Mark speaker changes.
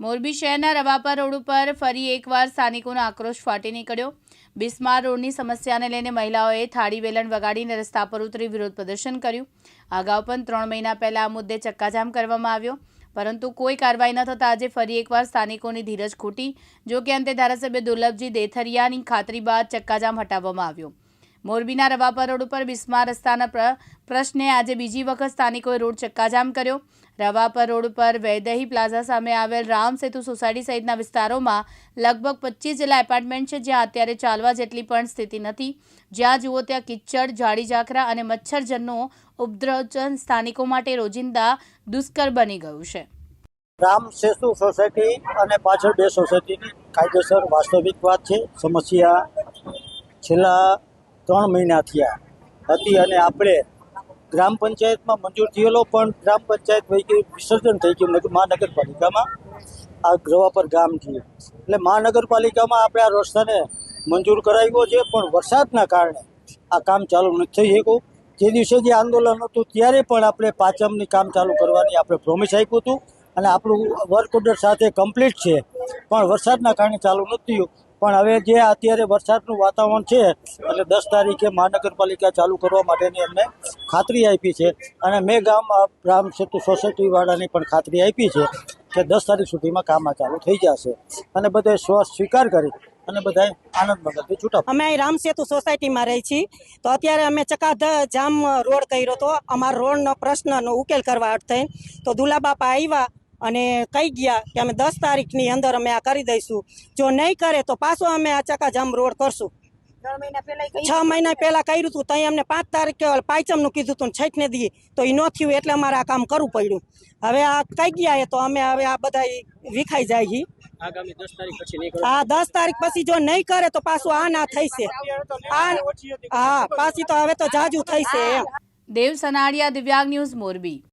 Speaker 1: મોરબી શહેરના રવાપર રોડ ઉપર ફરી એકવાર સ્થાનિકોનો આક્રોશ ફાટી નીકળ્યો. બિસ્માર રોડની સમસ્યાને લઈને મહિલાઓએ થાળી વેલણ વગાડીને રસ્તા પર ઉતરી વિરોધ પ્રદર્શન કર્યું. અગાઉ પણ ત્રણ મહિના પહેલા આ મુદ્દે ચક્કાજામ કરવામાં આવ્યો. પરંતુ કોઈ કાર્યવાહી ન થતાં આજે ફરી એકવાર સ્થાનિકોની ધીરજ ખૂટી, જો કે અંતે ધારાસભ્ય દુર્લભજી દેથરિયાની ખાતરી બાદ ચક્કાજામ હટાવવામાં આવ્યો. મોરબીના રવાપર રોડ ઉપર બિસ્મા રસ્તાના પ્ર, પ્રશ્ને આજે બીજી વખત સ્થાનિકોએ રોડ ચક્કાજામ કર્યો. રવાપર રોડ પર વૈદહી પ્લાઝા સામે આવેલ રામ સેતુ સોસાયટી સહિતના વિસ્તારોમાં લગભગ પચીસ જેટલા એપાર્ટમેન્ટ છે જ્યાં અત્યારે ચાલવા જેટલી પણ સ્થિતિ નથી. જ્યાં જુઓ ત્યાં કિચડ જાડી અને મચ્છરજનનો ઉપદ્રવ સ્થાનિકો માટે રોજિંદા દુષ્કર બની ગયું છે.
Speaker 2: રામ સેતુ સોસાયટી અને પાછળ બે સોસાયટીની કાયદેસર વાસ્તવિક વાત છે. સમસ્યા છેલ્લા ત્રણ મહિના થયા. હતી અને આપણે ગ્રામ પંચાયતમાં મંજૂર થયેલો પણ ગ્રામ પંચાયત પૈકી વિસર્જન થઈ ગયું નગર, મહાનગરપાલિકામાં. આ ગ્રવાપર ગામ થયું. એટલે મહાનગરપાલિકામાં આપણે આ રસ્તાને મંજૂર કરાવ્યો છે, પણ વરસાદના કારણે આ કામ ચાલુ નથી થઈ શક્યું. જે દિવસે જે આંદોલન હતું, ત્યારે પણ આપણે પાંચમની કામ ચાલુ કરવાની આપણે પ્રોમિસ આપ્યું હતું. અને આપણું વર્ક ઓર્ડર સાથે કમ્પ્લીટ છે. પણ વરસાદના કારણે ચાલુ નથી પણ હવે જે અત્યારે વરસાદનું વાતાવરણ છે, એટલે દસ તારીખે મહાનગરપાલિકા ચાલુ કરવા માટેની અમને ખાતરી આપી છે. અને મેં ગામ રામ સેતુ, સોસાયટીવાળાની પણ ખાતરી આપી છે કે દસ તારીખ સુધીમાં કામ આ ચાલુ થઈ જશે. અને બધાએ સ્વ સ્વીકાર કરી અને બધાએ આનંદ મગજથી છૂટા
Speaker 3: અમે અહીં રામ સેતુ સોસાયટીમાં રહી છીએ. તો અત્યારે અમે ચકાધ જામ રોડ કર્યો હતો અમારા રોડનો પ્રશ્નનો ઉકેલ કરવા અર્થે તો દુલા બાપા આવ્યા અને કહી ગયા કે અમે દસ તારીખની અંદર અમે આ કરી દઈશું. જો નહીં કરે તો પાછો અમે આ ચકાજામ રોડ કરશું. છ મહિના પહેલા કર્યું હતું ત્યાં અમને પાંચ તારીખે પાંચમનું કીધું હતું છઠ ને દી. તો એ ન થયું એટલે અમારે આ કામ કરવું પડ્યું. હવે આ કહી ગયા એ તો અમે હવે આ બધા વિખાઈ જાય છે
Speaker 4: હા દસ તારીખ પછી
Speaker 3: આ દસ તારીખ પછી જો નહીં કરે તો પાછું આ ના થઈ છે હા પાછી તો હવે તો જાજુ થઈ છે એમ.
Speaker 1: દેવ સનાડિયા દિવ્યાંગ ન્યૂઝ મોરબી.